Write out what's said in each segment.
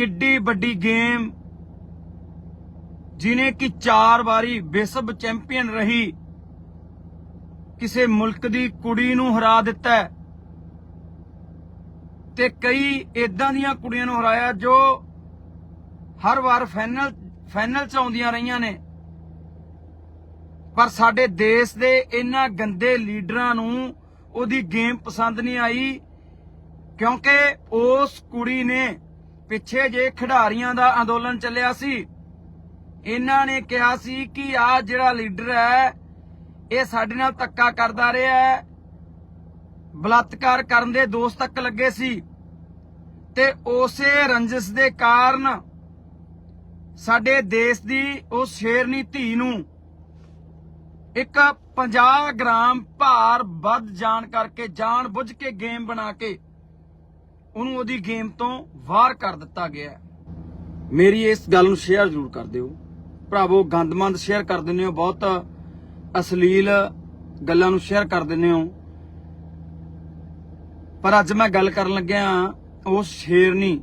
ਕਿੱਡੀ ਵੱਡੀ ਗੇਮ ਜਿਨੇ ਕਿ ਚਾਰ ਵਾਰੀ ਵਿਸ਼ਵ ਚੈਂਪੀਅਨ ਰਹੀ, ਕਿਸੇ ਮੁਲਕ ਦੀ ਕੁੜੀ ਨੂੰ ਹਰਾ ਦਿੱਤਾ ਤੇ ਕਈ ਇਦਾਂ ਦੀਆਂ ਕੁੜੀਆਂ ਨੂੰ ਹਰਾਇਆ ਜੋ ਹਰ ਵਾਰ ਫਾਈਨਲ ਫਾਈਨਲ ਚ ਆਉਂਦੀਆਂ ਰਹੀਆਂ ਨੇ। ਪਰ ਸਾਡੇ ਦੇਸ਼ ਦੇ ਇਹਨਾਂ ਗੰਦੇ ਲੀਡਰਾਂ ਨੂੰ ਉਹਦੀ ਗੇਮ ਪਸੰਦ ਨਹੀਂ ਆਈ, ਕਿਉਂਕਿ ਉਸ ਕੁੜੀ ਨੇ ਪਿੱਛੇ ਜੇ ਖਿਡਾਰੀਆਂ ਦਾ ਅੰਦੋਲਨ ਚੱਲਿਆ ਸੀ, ਇਹਨਾਂ ਨੇ ਕਿਹਾ ਸੀ ਕਿ ਆ ਜਿਹੜਾ ਲੀਡਰ ਹੈ, ਇਹ ਸਾਡੇ ਨਾਲ ਧੱਕਾ ਕਰਦਾ ਰਿਹਾ ਹੈ। ਬਲਾਤਕਾਰ ਕਰਨ ਦੇ ਦੋਸ਼ ਤੱਕ ਲੱਗੇ ਸੀ। ਤੇ ਉਸੇ ਰੰਜਿਸ਼ ਦੇ ਕਾਰਨ ਸਾਡੇ ਦੇਸ਼ ਦੀ ਉਸ ਸ਼ੇਰਨੀ ਧੀ ਨੂੰ ਇੱਕ 50 ਗ੍ਰਾਮ ਭਾਰ ਵੱਧ ਜਾਣ ਕਰਕੇ ਜਾਣ ਬੁੱਝ ਕੇ ਗੇਮ ਬਣਾ ਕੇ ਉਹਨੂੰ ਉਹਦੀ ਗੇਮ ਤੋਂ ਬਾਹਰ ਕਰ ਦਿੱਤਾ ਗਿਆ ਮੇਰੀ ਇਸ ਗੱਲ ਨੂੰ ਸ਼ੇਅਰ ਜ਼ਰੂਰ ਕਰ ਦਿਓ। ਭਰਾਵੋ, ਗੰਦਮੰਦ ਸ਼ੇਅਰ ਕਰ ਦਿੰਦੇ ਹੋ, ਬਹੁਤ ਅਸ਼ਲੀਲ ਗੱਲਾਂ ਨੂੰ ਸ਼ੇਅਰ ਕਰ ਦਿੰਦੇ ਹੋ। ਪਰ ਅੱਜ ਮੈਂ ਗੱਲ ਕਰਨ ਲੱਗਿਆ ਉਹ ਸ਼ੇਰਨੀ।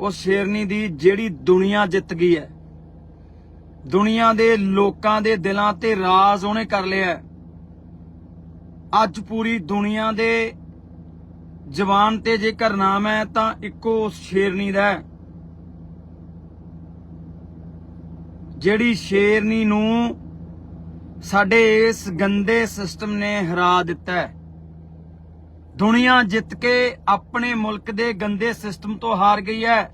ਉਹ ਸ਼ੇਰਨੀ ਦੀ ਜਿਹੜੀ ਦੁਨੀਆ ਜਿੱਤ ਗਈ ਹੈ। ਦੁਨੀਆ ਦੇ ਲੋਕਾਂ ਦੇ ਦਿਲਾਂ ਤੇ ਰਾਜ ਉਹਨੇ ਕਰ ਲਿਆ ਅੱਜ ਪੂਰੀ ਦੁਨੀਆ ਦੇ ਜਵਾਨ ਤੇ ਜੇਕਰ ਨਾਮ ਹੈ, ਤਾਂ ਇੱਕੋ ਉਸ ਸ਼ੇਰਨੀ ਦਾ ਹੈ। ਜਿਹੜੀ ਸ਼ੇਰਨੀ ਨੂੰ ਸਾਡੇ ਇਸ ਗੰਦੇ ਸਿਸਟਮ ਨੇ ਹਰਾ ਦਿੱਤਾ ਹੈ। ਦੁਨੀਆ ਜਿੱਤ ਕੇ ਆਪਣੇ ਮੁਲਕ ਦੇ ਗੰਦੇ ਸਿਸਟਮ ਤੋਂ ਹਾਰ ਗਈ ਹੈ।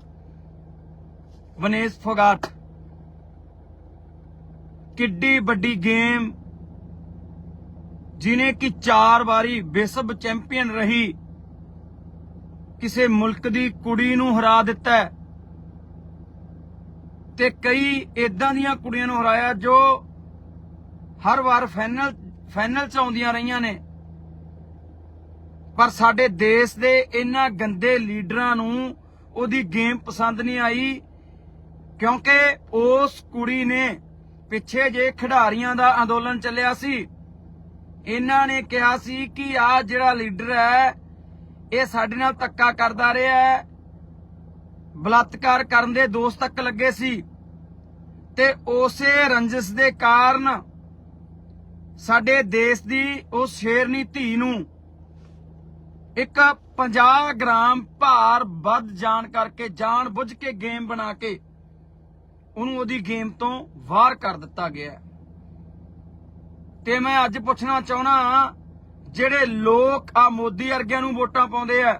ਵਨੇਸ ਫੋਗਾਟ, ਕਿੱਡੀ ਵੱਡੀ ਗੇਮ, ਜਿਨੇ ਕਿ ਚਾਰ ਵਾਰੀ ਵਿਸ਼ਵ ਚੈਂਪੀਅਨ ਰਹੀ। ਕਿਸੇ ਮੁਲਕ ਦੀ ਕੁੜੀ ਨੂੰ ਹਰਾ ਦਿੱਤਾ ਹੈ। ਤੇ ਕਈ ਇਦਾਂ ਦੀਆਂ ਕੁੜੀਆਂ ਨੂੰ ਹਰਾਇਆ ਜੋ ਹਰ ਵਾਰ ਫਾਈਨਲ ਫਾਈਨਲ ਚ ਆਉਂਦੀਆਂ ਰਹੀਆਂ ਨੇ। ਪਰ ਸਾਡੇ ਦੇਸ਼ ਦੇ ਇਹਨਾਂ ਗੰਦੇ ਲੀਡਰਾਂ ਨੂੰ ਉਹਦੀ ਗੇਮ ਪਸੰਦ ਨਹੀਂ ਆਈ, ਕਿਉਂਕਿ ਉਸ ਕੁੜੀ ਨੇ ਪਿੱਛੇ ਜੇ ਖਿਡਾਰੀਆਂ ਦਾ ਅੰਦੋਲਨ ਚੱਲਿਆ ਸੀ, ਇਹਨਾਂ ਨੇ ਕਿਹਾ ਸੀ ਕਿ ਆ ਜਿਹੜਾ ਲੀਡਰ ਹੈ ਇਹ ਸਾਡੇ ਨਾਲ ਧੱਕਾ ਕਰਦਾ ਰਿਹਾ ਹੈ। ਬਲਾਤਕਾਰ ਕਰਨ ਦੇ ਦੋਸ਼ ਤੱਕ ਲੱਗੇ ਸੀ। ਤੇ ਉਸੇ ਰੰਜਿਸ਼ ਦੇ ਕਾਰਨ ਸਾਡੇ ਦੇਸ਼ ਦੀ ਉਸ ਸ਼ੇਰਨੀ ਧੀ ਨੂੰ ਇੱਕ 50 ਗ੍ਰਾਮ ਭਾਰ ਵੱਧ ਜਾਣ ਕਰਕੇ, ਜਾਣ ਬੁੱਝ ਕੇ ਗੇਮ ਬਣਾ ਕੇ ਉਹਨੂੰ ਉਹਦੀ ਗੇਮ ਤੋਂ ਬਾਹਰ ਕਰ ਦਿੱਤਾ ਗਿਆ ਤੇ ਮੈਂ ਅੱਜ ਪੁੱਛਣਾ ਚਾਹਣਾ ਜਿਹੜੇ ਲੋਕ ਆ ਮੋਦੀ ਵਰਗਿਆਂ ਨੂੰ ਵੋਟਾਂ ਪਾਉਂਦੇ ਆ,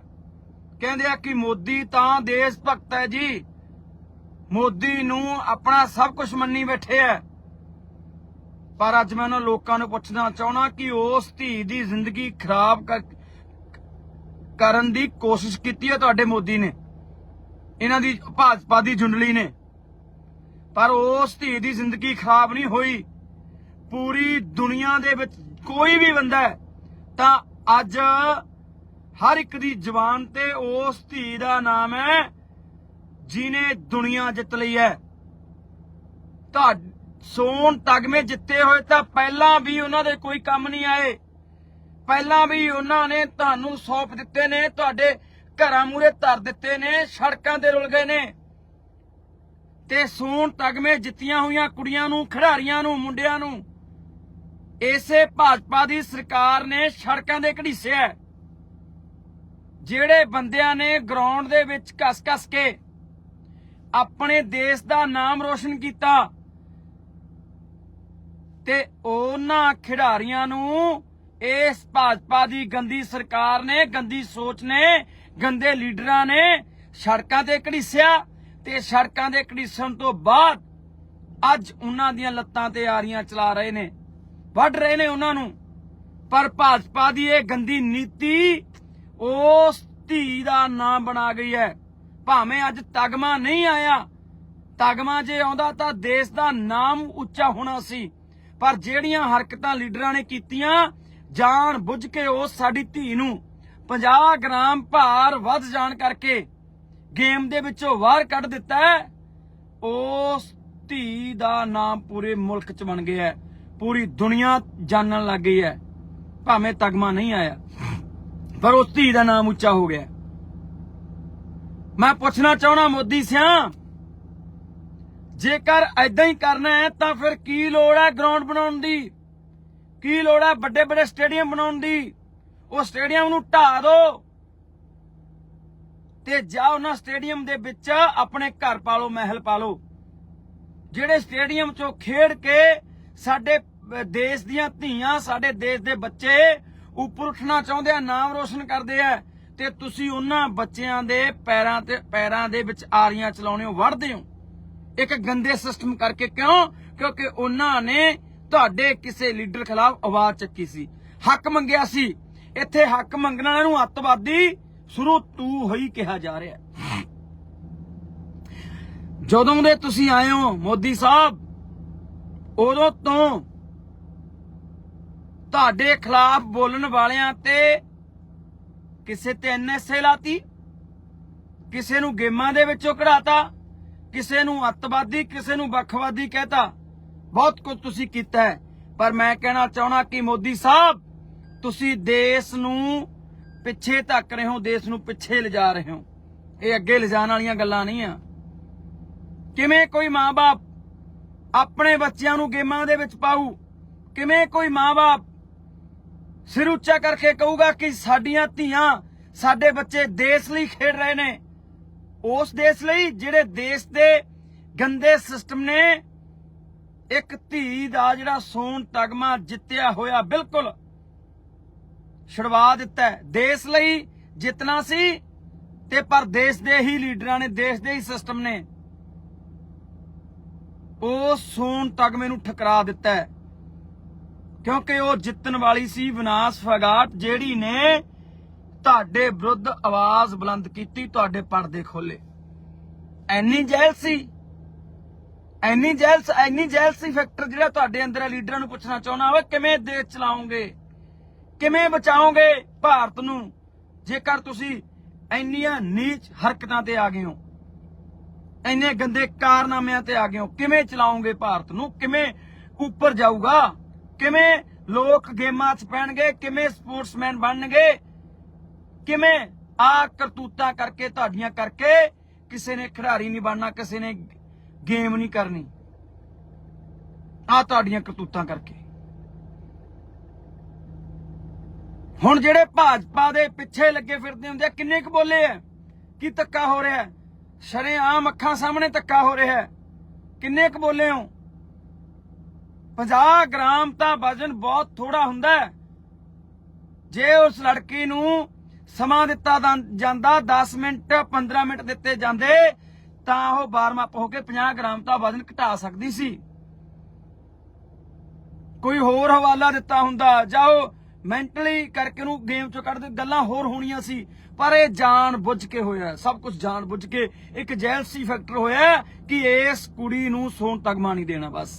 ਕਹਿੰਦੇ ਆ ਕਿ ਮੋਦੀ ਤਾਂ ਦੇਸ਼ ਭਗਤ ਹੈ ਜੀ। ਮੋਦੀ ਨੂੰ ਆਪਣਾ ਸਭ ਕੁਝ ਮੰਨੀ ਬੈਠੇ ਆ। ਪਰ ਅੱਜ ਮੈਂ ਉਹਨਾਂ ਲੋਕਾਂ ਨੂੰ ਪੁੱਛਣਾ ਚਾਹਣਾ ਕਿ ਉਸ ਧੀ ਦੀ ਜ਼ਿੰਦਗੀ ਖਰਾਬ ਕਰ- ਕਰਨ ਦੀ ਕੋਸ਼ਿਸ਼ ਕੀਤੀ ਹੈ ਤੁਹਾਡੇ ਮੋਦੀ ਨੇ। ਇਹਨਾਂ ਦੀ ਭਾਜਪਾ ਦੀ ਜੁੰਡਲੀ ਨੇ। ਪਰ ਉਸ ਧੀ ਦੀ ਜ਼ਿੰਦਗੀ ਖਰਾਬ ਨਹੀਂ ਹੋਈ। ਪੂਰੀ ਦੁਨੀਆ ਦੇ ਵਿੱਚ ਕੋਈ ਵੀ ਬੰਦਾ ਤਾਂ ਅੱਜ ਹਰ ਇੱਕ ਦੀ ਜ਼ੁਬਾਨ ਤੇ ਉਸ ਧੀ ਦਾ ਨਾਮ ਹੈ ਜਿਨੇ ਦੁਨੀਆ ਜਿੱਤ ਲਈ ਹੈ। ਤਾਂ ਸੋਨ ਤਗਮੇ ਜਿੱਤੇ ਹੋਏ ਤਾਂ ਪਹਿਲਾਂ ਵੀ ਉਹਨਾਂ ਦੇ ਕੋਈ ਕੰਮ ਨਹੀਂ ਆਏ। ਪਹਿਲਾਂ ਵੀ ਉਹਨਾਂ ਨੇ ਤੁਹਾਨੂੰ ਸੌਂਪ ਦਿੱਤੇ ਨੇ, ਤੁਹਾਡੇ ਘਰਾਂ ਮੂਰੇ ਧਰ ਦਿੱਤੇ ਨੇ, ਸੜਕਾਂ ਤੇ ਰੁਲ ਗਏ ਨੇ। ਤੇ ਸੋਨ ਤਗਮੇ ਜਿੱਤੀਆਂ ਹੋਈਆਂ ਕੁੜੀਆਂ ਨੂੰ, ਖਿਡਾਰੀਆਂ ਨੂੰ, ਮੁੰਡਿਆਂ ਨੂੰ ਇਸੇ ਭਾਜਪਾ ਦੀ ਸਰਕਾਰ ਨੇ ਸੜਕਾਂ ਦੇ ਘੜੀਸਿਆ ਜਿਹੜੇ ਬੰਦਿਆਂ ਨੇ ਗਰਾਊਂਡ ਦੇ ਵਿੱਚ ਕੱਸ-ਕੱਸ ਕੇ ਆਪਣੇ ਦੇਸ਼ ਦਾ ਨਾਮ ਰੋਸ਼ਨ ਕੀਤਾ ਤੇ ਉਹਨਾਂ ਖਿਡਾਰੀਆਂ ਨੂੰ ਇਸ ਭਾਜਪਾ ਦੀ ਗੰਦੀ ਸਰਕਾਰ ਨੇ, ਗੰਦੀ ਸੋਚ ਨੇ, ਗੰਦੇ ਲੀਡਰਾਂ ਨੇ ਸੜਕਾਂ ਤੇ ਘੜੀਸਿਆ ਤੇ ਸੜਕਾਂ ਦੇ ਘੜੀਸਣ ਤੋਂ ਬਾਅਦ ਅੱਜ ਉਹਨਾਂ ਦੀਆਂ ਲੱਤਾਂ ਤੇ ਆਰੀਆਂ ਚਲਾ ਰਹੇ ਨੇ। ਵੱਢ ਰਹੇ ਨੇ ਉਹਨਾਂ ਨੂੰ। ਪਰ ਭਾਜਪਾ ਦੀ ਇਹ ਗੰਦੀ ਨੀਤੀ ਉਸ ਧੀ ਦਾ ਨਾਮ ਬਣਾ ਗਈ ਹੈ। ਭਾਵੇਂ ਅੱਜ ਤਗਮਾ ਨਹੀਂ ਆਇਆ, ਤਗਮਾ ਜੇ ਆਉਂਦਾ ਤਾਂ ਦੇਸ਼ ਦਾ ਨਾਮ ਉੱਚਾ ਹੋਣਾ ਸੀ। ਪਰ ਜਿਹੜੀਆਂ ਹਰਕਤਾਂ ਲੀਡਰਾਂ ਨੇ ਕੀਤੀਆਂ, ਜਾਣ ਬੁੱਝ ਕੇ ਉਸ ਸਾਡੀ ਧੀ ਨੂੰ 50 ਗ੍ਰਾਮ ਭਾਰ ਵੱਧ ਜਾਣ ਕਰਕੇ ਗੇਮ ਦੇ ਵਿੱਚੋਂ ਬਾਹਰ ਕੱਢ ਦਿੱਤਾ ਹੈ। ਉਸ ਧੀ ਦਾ ਨਾਮ ਪੂਰੇ ਮੁਲਕ 'ਚ ਬਣ ਗਿਆ ਹੈ। ਪੂਰੀ ਦੁਨੀਆ ਜਾਣਨ ਲੱਗ ਗਈ ਹੈ। ਭਾਵੇਂ ਤਗਮਾ ਨਹੀਂ ਆਇਆ, ਪਰ ਉਸ ਧੀ ਦਾ ਨਾਮ ਉੱਚਾ ਹੋ ਗਿਆ। ਮੈਂ ਪੁੱਛਣਾ ਚਾਹਣਾ ਮੋਦੀ ਸਿਆਂ, ਜੇਕਰ ਐਦਾਂ ਹੀ ਕਰਨਾ ਹੈ, ਤਾਂ ਫਿਰ ਕੀ ਲੋੜ ਹੈ ਗਰਾਊਂਡ ਬਣਾਉਣ ਦੀ? ਕੀ ਲੋੜ ਹੈ ਵੱਡੇ ਵੱਡੇ ਸਟੇਡੀਅਮ ਬਣਾਉਣ ਦੀ? ਉਹ ਸਟੇਡੀਅਮ ਨੂੰ ਢਾ ਦਿਓ ਤੇ ਜਾ ਉਹਨਾਂ ਸਟੇਡੀਅਮ ਦੇ ਵਿੱਚ ਆਪਣੇ ਘਰ ਪਾ ਲਓ ਮਹਿਲ ਪਾ ਲਓ ਜਿਹੜੇ ਸਟੇਡੀਅਮ ਚੋਂ ਖੇਡ ਕੇ ਸਾਡੇ ਦੇਸ਼ ਦੀਆਂ ਧੀਆਂ ਸਾਡੇ ਦੇਸ਼ ਦੇ ਬੱਚੇ ਉੱਪਰ ਉੱਠਣਾ ਚਾਹੁੰਦੇ ਆ, ਨਾਮ ਰੋਸ਼ਨ ਕਰਦੇ ਆ ਤੇ ਤੁਸੀਂ ਉਹਨਾਂ ਬੱਚਿਆਂ ਦੇ ਪੈਰਾਂ ਤੇ ਪੈਰਾਂ ਦੇ ਵਿੱਚ ਆਰੀਆਂ ਚਲਾਉਣੇ ਹੋ ਵੜਦੇ ਹੋ। ਇੱਕ ਗੰਦੇ ਸਿਸਟਮ ਕਰਕੇ ਕਿਉਂ? ਕਿਉਂਕਿ ਉਹਨਾਂ ਨੇ ਤੁਹਾਡੇ ਕਿਸੇ ਲੀਡਰ ਖਿਲਾਫ ਆਵਾਜ਼ ਚੱਕੀ ਸੀ। ਹੱਕ ਮੰਗਿਆ ਸੀ। ਇੱਥੇ ਹੱਕ ਮੰਗਣ ਵਾਲਿਆਂ ਨੂੰ ਅੱਤਵਾਦੀ ਸ਼ੁਰੂ ਤੂੰ ਹੋਈ ਕਿਹਾ ਜਾ ਰਿਹਾ ਜਦੋਂ ਦੇ ਤੁਸੀਂ ਆਏ ਹੋ ਮੋਦੀ ਸਾਹਿਬ, ਉਦੋਂ ਤੋਂ ਤੁਹਾਡੇ ਖਿਲਾਫ ਬੋਲਣ ਵਾਲਿਆਂ ਤੇ ਕਿਸੇ ਤੇ ਐਨਐਸਏ ਲਾਤੀ, ਕਿਸੇ ਨੂੰ ਗੇਮਾਂ ਦੇ ਵਿੱਚੋਂ ਕਢਾਤਾ, ਕਿਸੇ ਨੂੰ ਅੱਤਵਾਦੀ, ਕਿਸੇ ਨੂੰ ਵੱਖਵਾਦੀ ਕਹਿਤਾ। ਬਹੁਤ ਕੁਝ ਤੁਸੀਂ ਕੀਤਾ ਹੈ। ਪਰ ਮੈਂ ਕਹਿਣਾ ਚਾਹਣਾ ਕਿ ਮੋਦੀ ਸਾਹਿਬ, ਤੁਸੀਂ ਦੇਸ਼ ਨੂੰ ਪਿੱਛੇ ਧੱਕ ਰਹੇ ਹੋ, ਦੇਸ਼ ਨੂੰ ਪਿੱਛੇ ਲਿਜਾ ਰਹੇ ਹੋ। ਇਹ ਅੱਗੇ ਲਿਜਾਣ ਵਾਲੀਆਂ ਗੱਲਾਂ ਨਹੀਂ ਆ। ਕਿਵੇਂ ਕੋਈ ਮਾਂ-ਬਾਪ ਆਪਣੇ ਬੱਚਿਆਂ ਨੂੰ ਗੇਮਾਂ ਦੇ ਵਿੱਚ ਪਾਉ ਕਿਵੇਂ ਕੋਈ ਮਾਂ-ਬਾਪ ਸਿਰ ਉੱਚਾ ਕਰਕੇ ਕਹੂਗਾ ਕਿ ਸਾਡੀਆਂ ਧੀਆਂ ਸਾਡੇ ਬੱਚੇ ਦੇਸ਼ ਲਈ ਖੇਡ ਰਹੇ ਨੇ। ਉਸ ਦੇਸ਼ ਲਈ ਜਿਹੜੇ ਦੇਸ਼ ਦੇ ਗੰਦੇ ਸਿਸਟਮ ਨੇ, ਇੱਕ ਧੀ ਦਾ ਜਿਹੜਾ ਸੋਨ ਤਗਮਾ ਜਿੱਤਿਆ ਹੋਇਆ ਬਿਲਕੁਲ ਛੁਡਵਾ ਦਿੱਤਾ ਦੇਸ਼ ਲਈ ਜਿੱਤਣਾ ਸੀ ਤੇ ਪਰ ਦੇਸ਼ ਦੇ ਹੀ ਲੀਡਰਾਂ ਨੇ, ਦੇਸ਼ ਦੇ ਹੀ ਸਿਸਟਮ ਨੇ, ਉਹ ਸੋਨ ਤਗਮੇ ਨੂੰ ਠਕਰਾ ਦਿੱਤਾ ਕਿਉਂਕਿ ਉਹ ਜਿੱਤਣ ਵਾਲੀ ਸੀ ਵਿਨਾਸ਼ ਫਗਾਟ, ਜਿਹੜੀ ਨੇ ਤੁਹਾਡੇ ਵਿਰੁੱਧ ਆਵਾਜ਼ ਬੁਲੰਦ ਕੀਤੀ, ਤੁਹਾਡੇ ਪਰਦੇ ਖੋਲੇ ਐਨੀ ਜੈਲਸੀ ਐਨੀ ਜੈਲਸ ਐਨੀ ਜੈਲਸੀ ਫੈਕਟਰ ਜਿਹੜਾ ਤੁਹਾਡੇ ਅੰਦਰ ਲੀਡਰਾਂ ਨੂੰ ਪੁੱਛਣਾ ਚਾਹੁੰਦਾ ਓਏ ਕਿਵੇਂ ਦੇਸ਼ ਚਲਾਓਗੇ? ਕਿਵੇਂ ਬਚਾਓਗੇ ਭਾਰਤ ਨੂੰ? ਜੇਕਰ ਤੁਸੀਂ ਇੰਨੀਆਂ ਨੀਚ ਹਰਕਤਾਂ ਤੇ ਆ ਗਏ ਹੋ ਇੰਨੇ ਗੰਦੇ ਕਾਰਨਾਮਿਆਂ ਤੇ ਆ ਗਏ ਹੋ, ਕਿਵੇਂ ਚਲਾਓਗੇ ਭਾਰਤ ਨੂੰ? ਕਿਵੇਂ ਉੱਪਰ ਜਾਊਗਾ? ਕਿਵੇਂ ਲੋਕ ਗੇਮਾਂ 'ਚ ਪੈਣਗੇ? ਕਿਵੇਂ ਸਪੋਰਟਸਮੈਨ ਬਣਨਗੇ? ਕਿਵੇਂ ਆ ਕਰਤੂਤਾਂ ਕਰਕੇ, ਤੁਹਾਡੀਆਂ ਕਰਕੇ ਕਿਸੇ ਨੇ ਖਿਡਾਰੀ ਨਹੀਂ ਬਣਨਾ, ਕਿਸੇ ਨੇ ਗੇਮ ਨਹੀਂ ਕਰਨੀ? ਆ ਤੁਹਾਡੀਆਂ ਕਰਤੂਤਾਂ ਕਰਕੇ। ਹੁਣ ਜਿਹੜੇ ਭਾਜਪਾ ਦੇ ਪਿੱਛੇ ਲੱਗੇ ਫਿਰਦੇ ਹੁੰਦੇ ਆ, ਕਿੰਨੇ ਕੁ ਬੋਲੇ ਆ? ਕੀ ਧੱਕਾ ਹੋ ਰਿਹਾ? ਸ਼ਰੇ ਆਮ ਅੱਖਾਂ ਸਾਹਮਣੇ ਧੱਕਾ ਹੋ ਰਿਹਾ? ਕਿੰਨੇ ਕੁ ਬੋਲੇ ਹੋ? 50 ਗ੍ਰਾਮ ਤਾਂ ਵਜ਼ਨ ਬਹੁਤ ਥੋੜਾ ਹੁੰਦਾ ਹੈ। ਜੇ ਉਸ ਲੜਕੀ ਨੂੰ ਸਮਾਂ ਦਿੱਤਾ ਜਾਂਦਾ 10 ਮਿੰਟ 15 ਮਿੰਟ ਦਿੱਤੇ ਜਾਂਦੇ, ਤਾਂ ਉਹ ਵਾਰਮ ਅਪ ਹੋ ਕੇ 50 ਗ੍ਰਾਮ ਤਾਂ ਵਜ਼ਨ ਘਟਾ ਸਕਦੀ ਸੀ। ਕੋਈ ਹੋਰ ਹਵਾਲਾ ਦਿੱਤਾ ਹੁੰਦਾ, ਜਾਓ, ਮੈਂਟਲੀ ਕਰਕੇ ਨੂੰ ਗੇਮ ਚੋਂ ਕੱਢ ਦੇ ਗੱਲਾਂ ਹੋਰ ਹੋਣੀਆਂ ਸੀ, ਪਰ ਇਹ ਜਾਣ ਬੁੱਝ ਕੇ ਹੋਇਆ ਸਭ ਕੁਝ ਜਾਣ ਬੁੱਝ ਕੇ ਇੱਕ ਜੈਲਸੀ ਫੈਕਟਰ ਹੋਇਆ ਕਿ ਇਸ ਕੁੜੀ ਨੂੰ ਸੋਨ ਤਗਮਾ ਨਹੀਂ ਦੇਣਾ, ਬਸ।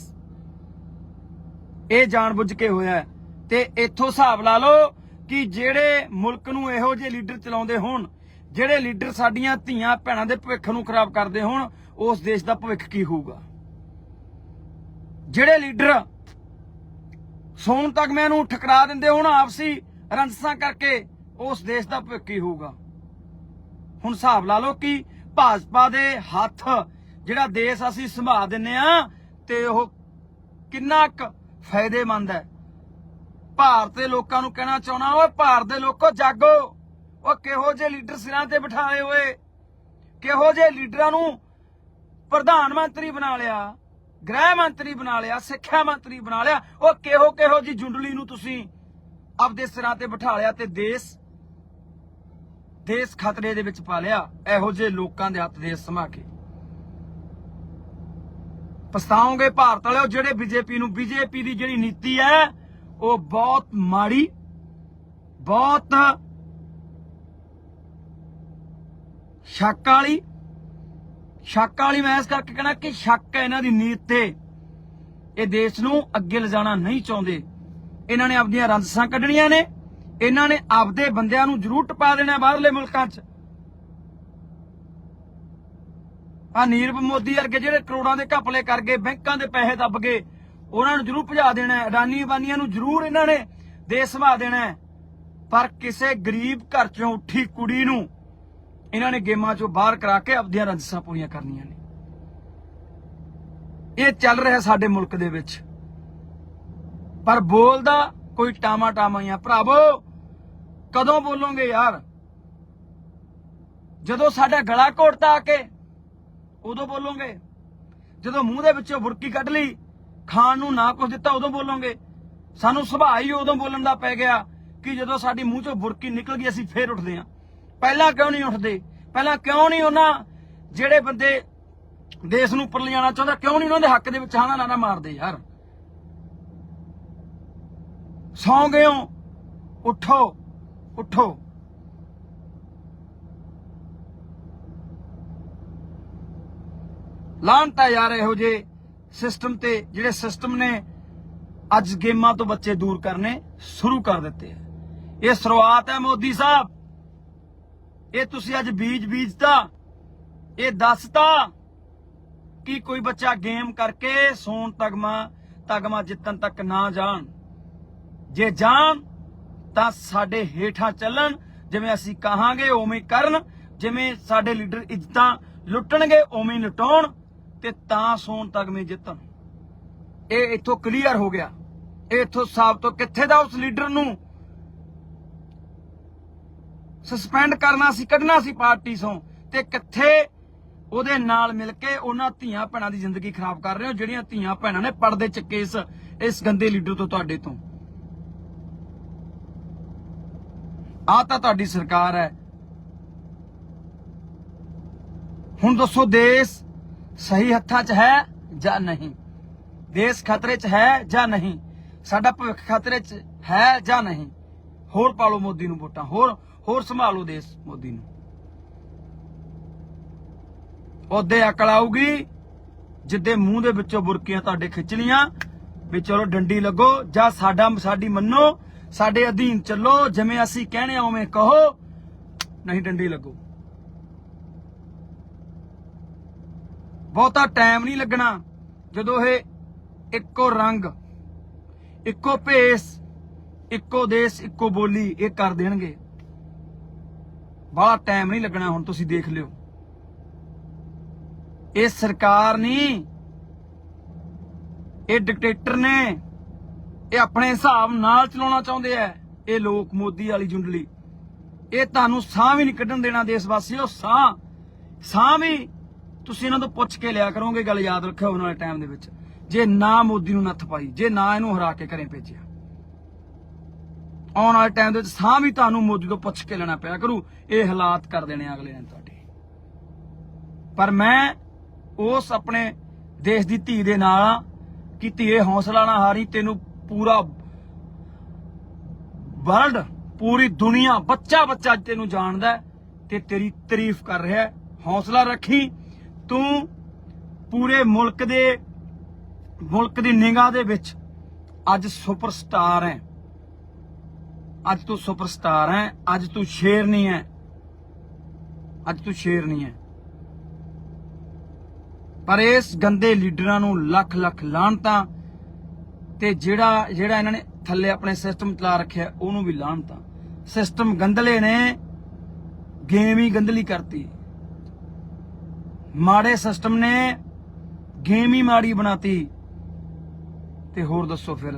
ਇਹ ਜਾਣ ਬੁੱਝ ਕੇ ਹੋਇਆ ਤੇ ਇੱਥੋਂ ਹਿਸਾਬ ਲਾ ਲਓ ਕਿ ਜਿਹੜੇ ਮੁਲਕ ਨੂੰ ਇਹੋ ਜਿਹੇ ਲੀਡਰ ਚਲਾਉਂਦੇ ਹੋਣ, ਜਿਹੜੇ ਲੀਡਰ ਸਾਡੀਆਂ ਧੀਆਂ ਭੈਣਾਂ ਦੇ ਭਵਿੱਖ ਨੂੰ ਖਰਾਬ ਕਰਦੇ ਹੋਣ, ਉਸ ਦੇਸ਼ ਦਾ ਭਵਿੱਖ ਕੀ ਹੋਊਗਾ? ਜਿਹੜੇ ਲੀਡਰ ਸੋਨ ਤਗਮਿਆਂ ਨੂੰ ਠਕਰਾ ਦਿੰਦੇ ਹੋਣ ਆਪਸੀ ਰੰਜਸਾਂ ਕਰਕੇ, ਉਸ ਦੇਸ਼ ਦਾ ਭਵਿੱਖ ਕੀ ਹੋਊਗਾ? ਹੁਣ ਹਿਸਾਬ ਲਾ ਲਓ ਕਿ ਭਾਜਪਾ ਦੇ ਹੱਥ ਜਿਹੜਾ ਦੇਸ਼ ਅਸੀਂ ਸੰਭਾਲ ਦਿੰਨੇ ਆ ਤੇ ਉਹ ਕਿੰਨਾ ਕੁ ਫਾਇਦੇਮੰਦ ਹੈ। ਭਾਰਤ ਦੇ ਲੋਕਾਂ ਨੂੰ ਕਹਿਣਾ ਚਾਹਣਾ ਓਏ ਭਾਰਤ ਦੇ ਲੋਕੋ ਜਾਗੋ। ਉਹ ਕਿਹੋ ਜਿਹੇ ਲੀਡਰ ਸਿਰਾਂ ਤੇ ਬਿਠਾਏ ਹੋਏ। ਕਿਹੋ ਜਿਹੇ ਲੀਡਰਾਂ ਨੂੰ ਪ੍ਰਧਾਨ ਮੰਤਰੀ ਬਣਾ ਲਿਆ, ਗ੍ਰਹਿ ਮੰਤਰੀ ਬਣਾ ਲਿਆ, ਸਿੱਖਿਆ ਮੰਤਰੀ ਬਣਾ ਲਿਆ। ਉਹ ਕਿਹੋ ਕਿਹੋ ਜੀ ਜੁੰਡਲੀ ਨੂੰ ਤੁਸੀਂ ਆਪਦੇ ਸਿਰਾਂ ਤੇ ਬਿਠਾ ਲਿਆ ਤੇ ਦੇਸ਼ ਦੇਸ਼ ਖਤਰੇ ਦੇ ਵਿੱਚ ਪਾ ਲਿਆ, ਇਹੋ ਜਿਹੇ ਲੋਕਾਂ ਦੇ ਹੱਥ ਦੇਸ਼ ਸਮਾ ਕੇ ਪਛਤਾਓਗੇ ਭਾਰਤ ਵਾਲਿਓ, ਜਿਹੜੇ ਬੀਜੇਪੀ ਨੂੰ, ਬੀਜੇਪੀ ਦੀ ਜਿਹੜੀ ਨੀਤੀ ਹੈ, ਉਹ ਬਹੁਤ ਮਾੜੀ, ਬਹੁਤ ਸ਼ੱਕ ਵਾਲੀ ਸ਼ੱਕ ਵਾਲੀ ਮੈਂ ਇਸ ਕਰਕੇ ਕਹਿਣਾ ਕਿ ਸ਼ੱਕ ਹੈ ਇਹਨਾਂ ਦੀ ਨੀਤ ਤੇ। ਇਹ ਦੇਸ਼ ਨੂੰ ਅੱਗੇ ਲਿਜਾਣਾ ਨਹੀਂ ਚਾਹੁੰਦੇ। ਇਹਨਾਂ ਨੇ ਆਪਣੀਆਂ ਰੰਜਸਾਂ ਕੱਢਣੀਆਂ ਨੇ। ਇਹਨਾਂ ਨੇ ਆਪਦੇ ਬੰਦਿਆਂ ਨੂੰ ਜ਼ਰੂਰ ਟਪਾ ਦੇਣਾ ਬਾਹਰਲੇ ਮੁਲਕਾਂ 'ਚ। ਆ ਨੀਰਵ ਮੋਦੀ ਵਰਗੇ ਜਿਹੜੇ ਕਰੋੜਾਂ ਦੇ ਘਪਲੇ ਕਰ ਗਏ, ਬੈਂਕਾਂ ਦੇ ਪੈਸੇ ਦੱਬ ਗਏ, ਉਹਨਾਂ ਨੂੰ ਜ਼ਰੂਰ ਭਜਾ ਦੇਣਾ ਹੈ। ਅਡਾਨੀ ਬਾਨੀਆਂ ਨੂੰ ਜ਼ਰੂਰ ਇਹਨਾਂ ਨੇ ਦੇਸ਼ ਸੰਭਾ ਦੇਣਾ ਪਰ ਕਿਸੇ ਗਰੀਬ ਘਰ ਚੋਂ ਉੱਠੀ ਕੁੜੀ ਨੂੰ ਇਹਨਾਂ ਨੇ ਗੇਮਾਂ ਚੋਂ ਬਾਹਰ ਕਰਾ ਕੇ ਆਪਦੀਆਂ ਰੰਜਸਾਂ ਪੂਰੀਆਂ ਕਰਨੀਆਂ ਨੇ। ਇਹ ਚੱਲ ਰਿਹਾ ਸਾਡੇ ਮੁਲਕ ਦੇ ਵਿੱਚ। ਪਰ ਬੋਲਦਾ ਕੋਈ ਟਾਮਾ ਟਾਮਾ ਹੀ ਆ ਭਰਾਵੋ, ਕਦੋਂ ਬੋਲੋਗੇ ਯਾਰ? ਜਦੋਂ ਸਾਡਾ ਗਲਾ ਘੋਟਦਾ ਆ ਕੇ ਉਦੋਂ ਬੋਲੋਗੇ? ਜਦੋਂ ਮੂੰਹ ਦੇ ਵਿੱਚੋਂ ਬੁਰਕੀ ਕੱਢ ਲਈ, ਖਾਣ ਨੂੰ ਨਾ ਕੁਝ ਦਿੱਤਾ, ਉਦੋਂ ਬੋਲੋਗੇ? ਸਾਨੂੰ ਸੁਭਾਅ ਹੀ ਉਦੋਂ ਬੋਲਣ ਦਾ ਪੈ ਗਿਆ ਕਿ ਜਦੋਂ ਸਾਡੀ ਮੂੰਹ ਚੋਂ ਬੁਰਕੀ ਨਿਕਲ ਗਈ, ਅਸੀਂ ਫੇਰ ਉੱਠਦੇ ਹਾਂ। ਪਹਿਲਾਂ ਕਿਉਂ ਨਹੀਂ ਉੱਠਦੇ? ਪਹਿਲਾਂ ਕਿਉਂ ਨਹੀਂ ਉਹਨਾਂ ਜਿਹੜੇ ਬੰਦੇ ਦੇਸ਼ ਨੂੰ ਉੱਪਰ ਲਿਜਾਣਾ ਚਾਹੁੰਦਾ, ਕਿਉਂ ਨਹੀਂ ਉਹਨਾਂ ਦੇ ਹੱਕ ਦੇ ਵਿੱਚ ਹਾਣਾ ਨਾਣਾ ਮਾਰਦੇ ਯਾਰ? ਸੌਂ ਗਏ ਹੋ, ਉੱਠੋ ਉੱਠੋ। ਲਾਂਟਾ ਯਾਰ ਇਹੋ ਜੇ ਸਿਸਟਮ ਤੇ, ਜਿਹੜੇ ਸਿਸਟਮ ਨੇ ਅੱਜ ਗੇਮਾਂ ਤੋਂ ਬੱਚੇ ਦੂਰ ਕਰਨੇ ਸ਼ੁਰੂ ਕਰ ਦਿੱਤੇ ਆ। ਇਹ ਸ਼ੁਰੂਆਤ ਹੈ ਮੋਦੀ ਸਾਹਿਬ। ਇਹ ਤੁਸੀਂ ਅੱਜ ਬੀਜ ਬੀਜਤਾ। ਇਹ ਦੱਸਤਾ ਕਿ ਕੋਈ ਬੱਚਾ ਗੇਮ ਕਰਕੇ ਸੋਨ ਤਗਮਾ ਤਗਮਾ ਜਿੱਤਣ ਤੱਕ ਨਾ ਜਾਣ। ਜੇ ਜਾਣ, ਤਾਂ ਸਾਡੇ ਹੇਠਾਂ ਚੱਲਣ। ਜਿਵੇਂ ਅਸੀਂ ਕਹਾਂਗੇ ਉਵੇਂ ਕਰਨ। ਜਿਵੇਂ ਸਾਡੇ ਲੀਡਰ ਇੱਜ਼ਤਾਂ ਲੁੱਟਣਗੇ ਉਵੇਂ ਹੀ ਲੁਟਾਉਣ ਤੇ ਤਾਂ ਸੋਨ ਤਗਮੇ ਜਿੱਤਣ। ਇਹ ਇੱਥੋਂ ਕਲੀਅਰ ਹੋ ਗਿਆ। ਇਹ ਇੱਥੋਂ ਸਾਬਤ ਤੋਂ ਕਿੱਥੇ ਦਾ ਉਸ ਲੀਡਰ ਨੂੰ ਸਸਪੈਂਡ ਕਰਨਾ ਸੀ, ਕੱਢਣਾ ਸੀ ਪਾਰਟੀ ਤੋਂ ਤੇ ਕਿੱਥੇ ਉਹਦੇ ਨਾਲ ਮਿਲ ਕੇ ਉਹਨਾਂ ਧੀਆਂ ਭੈਣਾਂ ਦੀ ਜ਼ਿੰਦਗੀ ਖਰਾਬ ਕਰ ਰਹੇ ਹੋ, ਜਿਹੜੀਆਂ ਧੀਆਂ ਭੈਣਾਂ ਨੇ ਪਰਦੇ ਚੱਕੇ ਇਸ ਇਸ ਗੰਦੇ ਲੀਡਰ ਤੋਂ ਤੁਹਾਡੇ ਤੋਂ। ਆ ਤਾਂ ਤੁਹਾਡੀ ਸਰਕਾਰ ਹੈ। ਹੁਣ ਦੱਸੋ ਦੇਸ਼ ਸਹੀ ਹੱਥਾਂ 'ਚ ਹੈ ਜਾਂ ਨਹੀਂ? ਦੇਸ਼ ਖਤਰੇ 'ਚ ਹੈ ਜਾਂ ਨਹੀਂ? ਸਾਡਾ ਭਵਿੱਖ ਖਤਰੇ 'ਚ ਹੈ ਜਾਂ ਨਹੀਂ? ਹੋਰ ਪਾਲੋ ਮੋਦੀ ਨੂੰ ਵੋਟਾਂ, ਹੋਰ ਹੋਰ ਸੰਭਾਲੋ ਦੇਸ਼ ਮੋਦੀ ਨੂੰ। ਉਹਦੇ ਅਕਲ ਆਊਗੀ, ਜਿੱਦੇ ਮੂੰਹ ਦੇ ਵਿੱਚੋਂ ਬੁਰਕੀਆਂ ਤੁਹਾਡੇ ਖਿੱਚ ਲੀਆਂ ਵੀ ਚਲੋ ਡੰਡੀ ਲੱਗੋ, ਜਾਂ ਸਾਡਾ, ਸਾਡੀ ਮੰਨੋ, ਸਾਡੇ ਅਧੀਨ ਚੱਲੋ, ਜਿਵੇਂ ਅਸੀਂ ਕਹਿੰਦੇ ਆ ਉਵੇਂ ਕਹੋ, ਨਹੀਂ ਡੰਡੀ ਲੱਗੋ। ਬਹੁਤਾ ਟਾਈਮ ਨਹੀਂ ਲੱਗਣਾ ਜਦੋਂ ਇਹ ਇੱਕੋ ਰੰਗ, ਇੱਕੋ ਭੇਸ, ਇੱਕੋ ਦੇਸ਼, ਇੱਕੋ ਬੋਲੀ ਇਹ ਕਰ ਦੇਣਗੇ। ਬੜਾ ਟਾਈਮ ਨਹੀਂ ਲੱਗਣਾ ਹੁਣ ਤੁਸੀਂ ਦੇਖ ਲਿਓ। ਇਹ ਸਰਕਾਰ ਨਹੀਂ ਇਹ ਡਿਕਟੇਟਰ ਨੇ, ਇਹ ਆਪਣੇ ਹਿਸਾਬ ਨਾਲ ਚਲਾਉਣਾ ਚਾਹੁੰਦੇ ਆ, ਇਹ ਲੋਕ ਮੋਦੀ ਵਾਲੀ ਜੁੰਡਲੀ। ਇਹ ਤੁਹਾਨੂੰ ਸਾਹ ਵੀ ਨਹੀਂ ਕੱਢਣ ਦੇਣਾ ਦੇਸ਼ ਵਾਸੀਓ ਸਾਹ ਸਾਹ ਵੀ ਤੁਸੀਂ ਇਹਨਾਂ ਤੋਂ ਪੁੱਛ ਕੇ ਲਿਆ ਕਰੋਗੇ, ਗੱਲ ਯਾਦ ਰੱਖਿਓ ਆਉਣ ਵਾਲੇ ਟਾਈਮ ਦੇ ਵਿੱਚ। ਜੇ ਨਾ ਮੋਦੀ ਨੂੰ ਨੱਥ ਪਾਈ, ਜੇ ਨਾ ਇਹਨੂੰ ਹਰਾ ਕੇ ਘਰੇ ਭੇਜਿਆ। ਆਉਣ ਵਾਲੇ ਟਾਈਮ ਦੇ ਵਿੱਚ ਸਾਹ ਵੀ ਤੁਹਾਨੂੰ ਮੋਦੀ ਤੋਂ ਪੁੱਛ ਕੇ ਲੈਣਾ ਪਿਆ ਕਰੂ। ਇਹ ਹਾਲਾਤ ਕਰ ਦੇਣੇ ਆ ਅਗਲੇ ਨੇ ਤੁਹਾਡੇ। ਪਰ ਮੈਂ ਉਸ ਆਪਣੇ ਦੇਸ਼ ਦੀ ਧੀ ਦੇ ਨਾਲ ਆ ਕਿ ਧੀਏ ਹੌਸਲਾ ਨਾ ਹਾਰੀ, ਤੈਨੂੰ ਪੂਰਾ ਵਰਲਡ ਪੂਰੀ ਦੁਨੀਆ ਬੱਚਾ ਬੱਚਾ ਤੈਨੂੰ ਜਾਣਦਾ ਤੇ ਤੇਰੀ ਤਾਰੀਫ ਕਰ ਰਿਹਾ ਹੌਸਲਾ ਰੱਖੀ ਤੂੰ ਪੂਰੇ ਮੁਲਕ ਦੇ, ਮੁਲਕ ਦੀ ਨਿਗਾਹ ਦੇ ਵਿੱਚ ਅੱਜ ਸੁਪਰਸਟਾਰ ਹੈ। ਅੱਜ ਤੂੰ ਸੁਪਰਸਟਾਰ ਹੈ, ਅੱਜ ਤੂੰ ਸ਼ੇਰ ਨਹੀਂ ਹੈ। ਅੱਜ ਤੂੰ ਸ਼ੇਰ ਨਹੀਂ ਹੈ। ਪਰ ਇਸ ਗੰਦੇ ਲੀਡਰਾਂ ਨੂੰ ਲੱਖ ਲੱਖ ਲਾਹਣਤਾਂ ਤੇ ਜਿਹੜਾ ਜਿਹੜਾ ਇਹਨਾਂ ਨੇ ਥੱਲੇ ਆਪਣੇ ਸਿਸਟਮ ਚਲਾ ਰੱਖਿਆ, ਉਹਨੂੰ ਵੀ ਲਾਹਣਤਾਂ ਸਿਸਟਮ ਗੰਦਲੇ ਨੇ, ਗੇਮ ਹੀ ਗੰਦਲੀ ਕਰਤੀ। ਮਾੜੇ ਸਿਸਟਮ ਨੇ ਗੇਮ ਹੀ ਮਾੜੀ ਬਣਾਤੀ। ਤੇ ਹੋਰ ਦੱਸੋ ਫਿਰ,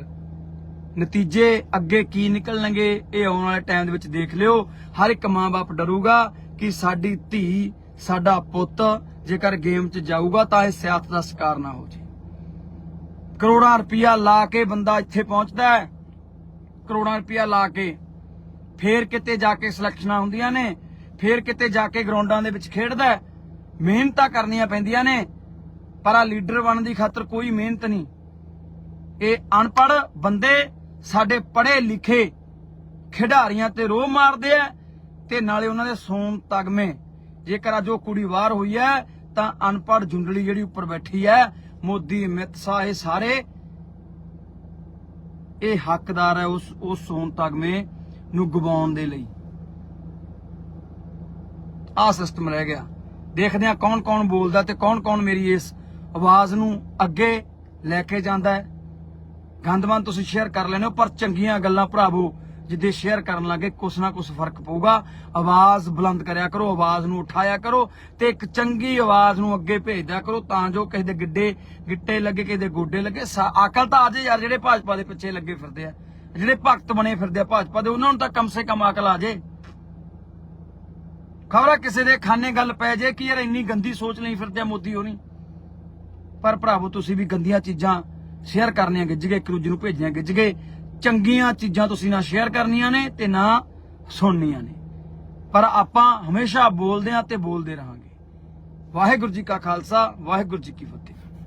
ਨਤੀਜੇ ਅੱਗੇ ਕੀ ਨਿਕਲਣਗੇ, ਇਹ ਆਉਣ ਵਾਲੇ ਟਾਈਮ ਦੇ ਵਿੱਚ ਦੇਖ ਲਿਓ। ਹਰ ਇੱਕ ਮਾਂ-ਬਾਪ ਡਰੂਗਾ ਕਿ ਸਾਡੀ ਧੀ, ਸਾਡਾ ਪੁੱਤ ਜੇਕਰ ਗੇਮ 'ਚ ਜਾਊਗਾ ਤਾਂ ਇਹ ਸਿਆਸਤ ਦਾ ਸ਼ਿਕਾਰ ਨਾ ਹੋ ਜੇ। ਕਰੋੜਾਂ ਰੁਪਇਆ ਲਾ ਕੇ ਬੰਦਾ ਇੱਥੇ ਪਹੁੰਚਦਾ ਹੈ। ਕਰੋੜਾਂ ਰੁਪਇਆ ਲਾ ਕੇ। ਫੇਰ ਕਿਤੇ ਜਾ ਕੇ ਸਿਲੈਕਸ਼ਨਾਂ ਹੁੰਦੀਆਂ ਨੇ, ਫੇਰ ਕਿਤੇ ਜਾ ਕੇ ਗਰਾਊਂਡਾਂ ਦੇ ਵਿੱਚ ਖੇਡਦਾ ਹੈ। ਮਿਹਨਤਾਂ ਕਰਨੀਆਂ ਪੈਂਦੀਆਂ ਨੇ, ਪਰ ਆ ਲੀਡਰ ਬਣਨ ਦੀ ਖਾਤਰ ਕੋਈ ਮਿਹਨਤ ਨਹੀਂ। ਇਹ ਅਨਪੜ ਬੰਦੇ ਸਾਡੇ ਪੜ੍ਹੇ ਲਿਖੇ ਖਿਡਾਰੀਆਂ ਤੇ ਰੋਹ ਮਾਰਦੇ ਆ ਤੇ ਨਾਲੇ ਉਹਨਾਂ ਦੇ ਸੋਨ ਤਗਮੇ। ਜੇਕਰ ਅੱਜ ਉਹ ਕੁੜੀ ਬਾਹਰ ਹੋਈ ਹੈ, ਤਾਂ ਅਨਪੜ੍ਹ ਜੁੰਡਲੀ ਜਿਹੜੀ ਉੱਪਰ ਬੈਠੀ ਹੈ, ਮੋਦੀ, ਅਮਿਤ ਸ਼ਾਹ, ਇਹ ਸਾਰੇ ਇਹ ਹੱਕਦਾਰ ਹੈ ਉਸ ਉਸ ਸੋਨ ਤਗਮੇ ਨੂੰ ਗਵਾਉਣ ਦੇ ਲਈ। ਆ ਸਿਸਟਮ ਰਹਿ ਗਿਆ। ਦੇਖਦੇ ਆ ਕੌਣ ਕੌਣ ਬੋਲਦਾ ਤੇ ਕੌਣ ਕੌਣ ਮੇਰੀ ਇਸ ਆਵਾਜ਼ ਨੂੰ ਅੱਗੇ ਲੈ ਕੇ ਜਾਂਦਾ ਹੈ। ਗੰਦਮਨ ਤੁਸੀਂ ਸ਼ੇਅਰ ਕਰ ਲੈਣੇ ਹੋ, ਪਰ ਚੰਗੀਆਂ ਗੱਲਾਂ ਭਰਾਵੋ, ਜਿੱਦੇ ਸ਼ੇਅਰ ਕਰਨ ਲੱਗੇ ਕੁਛ ਨਾ ਕੁਛ ਫ਼ਰਕ ਪਊਗਾ। ਆਵਾਜ਼ ਬੁਲੰਦ ਕਰਿਆ ਕਰੋ, ਆਵਾਜ਼ ਨੂੰ ਉਠਾਇਆ ਕਰੋ ਤੇ ਇੱਕ ਚੰਗੀ ਆਵਾਜ਼ ਨੂੰ ਅੱਗੇ ਭੇਜਦਾ ਕਰੋ ਤਾਂ ਜੋ ਕਿਸੇ ਦੇ ਗਿੱਡੇ, ਗਿੱਟੇ ਲੱਗੇ, ਕਿਸੇ ਦੇ ਗੋਡੇ ਲੱਗੇ। ਸਾ- ਅਕਲ ਤਾਂ ਆਜੇ ਯਾਰ, ਜਿਹੜੇ ਭਾਜਪਾ ਦੇ ਪਿੱਛੇ ਲੱਗੇ ਫਿਰਦੇ ਆ, ਜਿਹੜੇ ਭਗਤ ਬਣੇ ਫਿਰਦੇ ਆ ਭਾਜਪਾ ਦੇ, ਉਹਨਾਂ ਨੂੰ ਤਾਂ ਕਮ ਸੇ ਕਮ ਅਕਲ ਆ ਜੇ। ਖਬਰਾਂ ਕਿਸੇ ਦੇ ਖਾਨੇ ਗੱਲ ਪੈ ਜੇ ਕਿ ਯਾਰ ਇੰਨੀ ਗੰਦੀ ਸੋਚ ਲਈ ਫਿਰਦੇ ਆ ਮੋਦੀ ਹੋਣੀ। ਪਰ ਭਰਾਵੋ, ਤੁਸੀਂ ਵੀ ਗੰਦੀਆਂ ਚੀਜ਼ਾਂ ਸ਼ੇਅਰ ਕਰਨੀਆਂ ਗਿੱਜ ਗਏ, ਇੱਕ ਦੂਜੇ ਨੂੰ ਭੇਜਣੀਆਂ ਗਿੱਜ ਗਏ। ਚੰਗੀਆਂ ਚੀਜ਼ਾਂ ਤੁਸੀਂ ਨਾ ਸ਼ੇਅਰ ਕਰਨੀਆਂ ਨੇ ਤੇ ਨਾ ਸੁਣਨੀਆਂ ਨੇ। ਪਰ ਆਪਾਂ ਹਮੇਸ਼ਾ ਬੋਲਦੇ ਹਾਂ ਤੇ ਬੋਲਦੇ ਰਹਾਂਗੇ। ਵਾਹਿਗੁਰੂ ਜੀ ਕਾ ਖਾਲਸਾ, ਵਾਹਿਗੁਰੂ ਜੀ ਕੀ ਫਤਿਹ।